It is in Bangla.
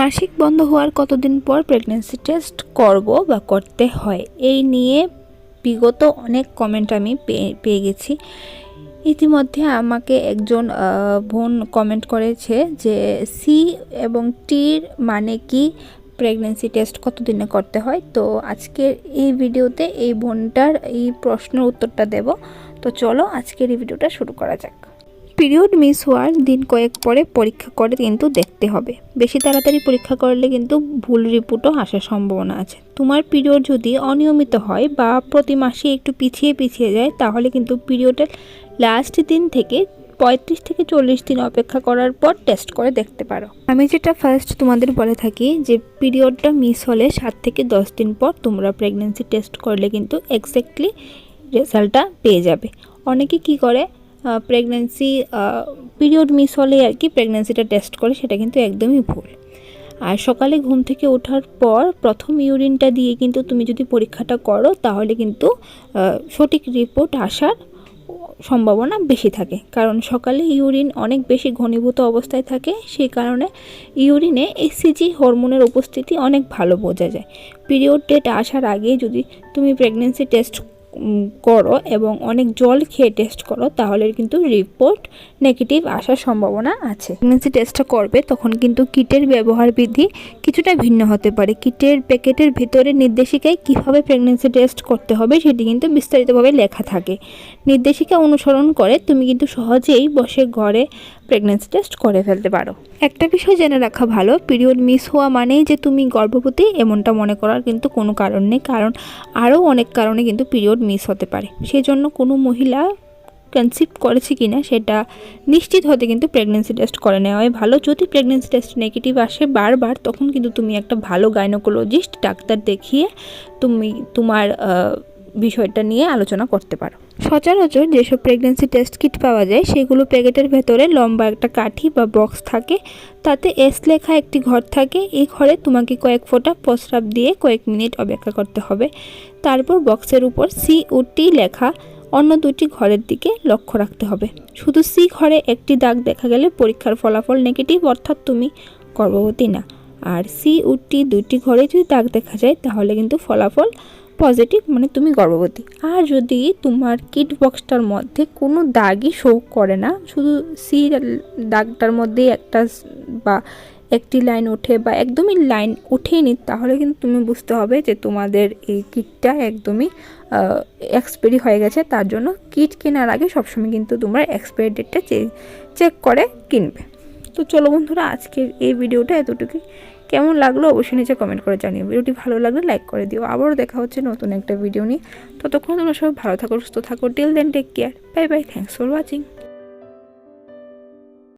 মাসিক বন্ধ হওয়ার কতদিন পর প্রেগনেন্সি টেস্ট করব বা করতে হয়? এই নিয়ে বিগত অনেক কমেন্ট আমি পেয়ে গেছি। ইতিমধ্যে আমাকে একজন বোন কমেন্ট করেছে যে সি এবং টির মানে কি প্রেগনেন্সি টেস্ট কতদিনে করতে হয়? তো আজকের এই ভিডিওতে এই বোনটার এই প্রশ্নের উত্তরটা দেব। তো চলো আজকের এই ভিডিওটা শুরু করা যাক। পিরিয়ড মিস হওয়ার দিন কয়েক পরে পরীক্ষা করে কিন্তু দেখতে হবে। বেশি তাড়াতাড়ি পরীক্ষা করলে কিন্তু ভুল রিপোর্টও আসার সম্ভাবনা আছে। তোমার পিরিয়ড যদি অনিয়মিত হয় বা প্রতি মাসে একটু পিছিয়ে পিছিয়ে যায়, তাহলে কিন্তু পিরিয়ডের লাস্ট দিন থেকে পঁয়ত্রিশ থেকে চল্লিশ দিন অপেক্ষা করার পর টেস্ট করে দেখতে পারো। আমি যেটা ফার্স্ট তোমাদের বলে থাকি যে পিরিয়ডটা মিস হলে সাত থেকে দশ দিন পর তোমরা প্রেগনেন্সি টেস্ট করলে কিন্তু এক্স্যাক্টলি রেজাল্টটা পেয়ে যাবে। অনেকে কি করে? প্রেগনেন্সি পিরিয়ড মিস হলে আর কি প্রেগনেন্সিটা টেস্ট করে, সেটা কিন্তু একদমই ভুল। আর সকালে ঘুম থেকে ওঠার পর প্রথম ইউরিনটা দিয়ে কিন্তু তুমি যদি পরীক্ষাটা করো, তাহলে কিন্তু সঠিক রিপোর্ট আসার সম্ভাবনা বেশি থাকে। কারণ সকালে ইউরিন অনেক বেশি ঘনীভূত অবস্থায় থাকে, সেই কারণে ইউরিনে এসিজি হরমোনের উপস্থিতি অনেক ভালো বোঝা যায়। পিরিয়ড ডেট আসার আগে যদি তুমি প্রেগনেন্সি টেস্ট করো এবং অনেক জল খেয়ে টেস্ট করো, তাহলে কিন্তু রিপোর্ট নেগেটিভ আসার সম্ভাবনা আছে। প্রেগনেন্সি টেস্টটা করবে, তখন কিন্তু কিটের ব্যবহার বিধি কিছুটা ভিন্ন হতে পারে। কিটের প্যাকেটের ভিতরে নির্দেশিকায় কীভাবে প্রেগনেন্সি টেস্ট করতে হবে, সেটি কিন্তু বিস্তারিতভাবে লেখা থাকে। নির্দেশিকা অনুসরণ করে, তুমি কিন্তু সহজেই বসে ঘরে প্রেগনেন্সি টেস্ট করে ফেলতে পারো। একটা বিষয় জেনে রাখা ভালো পিরিয়ড মিস হওয়া মানেই যে তুমি গর্ভবতী, এমনটা মনে করার কিন্তু কোনো কারণ নেই, কারণ আরও অনেক কারণে কিন্তু পিরিয়ড মিস হতে পারে। সেই জন্য কোনো মহিলা কনসিভ করেছে কি না সেটা নিশ্চিত হতে কিন্তু প্রেগনেন্সি টেস্ট করে নেওয়াই ভালো। যদি প্রেগনেন্সি টেস্ট নেগেটিভ আসে বারবার, তখন কিন্তু তুমি একটা ভালো গাইনোকোলজিস্ট ডাক্তার দেখিয়ে তুমি তোমার বিষয়টা নিয়ে আলোচনা করতে পারো। সচরাচর যেসব প্রেগনেন্সি টেস্ট কিট পাওয়া যায়, সেগুলো প্যাকেটের ভেতরে লম্বা একটা কাঠি বা বক্স থাকে। তাতে এস লেখা একটি ঘর থাকে। এই ঘরে তোমাকে কয়েক ফোঁটা প্রস্রাব দিয়ে কয়েক মিনিট অপেক্ষা করতে হবে। তারপর বক্সের উপর সি ও টি লেখা অন্য দুটি ঘরের দিকে লক্ষ্য রাখতে হবে। শুধু সি ঘরে একটি দাগ দেখা গেলে পরীক্ষার ফলাফল নেগেটিভ অর্থাৎ তুমি গর্ভবতী না। আর সি ও টি দুটি ঘরে যদি দাগ দেখা যায়, তাহলে কিন্তু ফলাফল পজিটিভ মানে তুমি গর্ভবতী। আর যদি তোমার কিট বক্সটার মধ্যে কোনো দাগই শো করে না, শুধু সি দাগটার মধ্যেই একটা বা একটি লাইন ওঠে বা একদমই লাইন ওঠেনি, তাহলে কিন্তু তুমি বুঝতে হবে যে তোমাদের এই কিটটা একদমই এক্সপায়ারি হয়ে গেছে। তার জন্য কিট কেনার আগে সবসময় কিন্তু তোমরা এক্সপায়ারি ডেটটা চেক করে কিনবে। তো চলো বন্ধুরা, আজকের এই ভিডিওটা এতটুকুই। কেমন লাগল অবশ্যই নিচে কমেন্ট করে জানিও। ভিডিওটি ভালো লাগলে লাইক করে দিও। আবারও দেখা হচ্ছে নতুন একটা ভিডিও নিয়ে। ততক্ষণ তোমরা সবাই ভালো থাকো, সুস্থ থাকো। Till then take care bye bye thanks for watching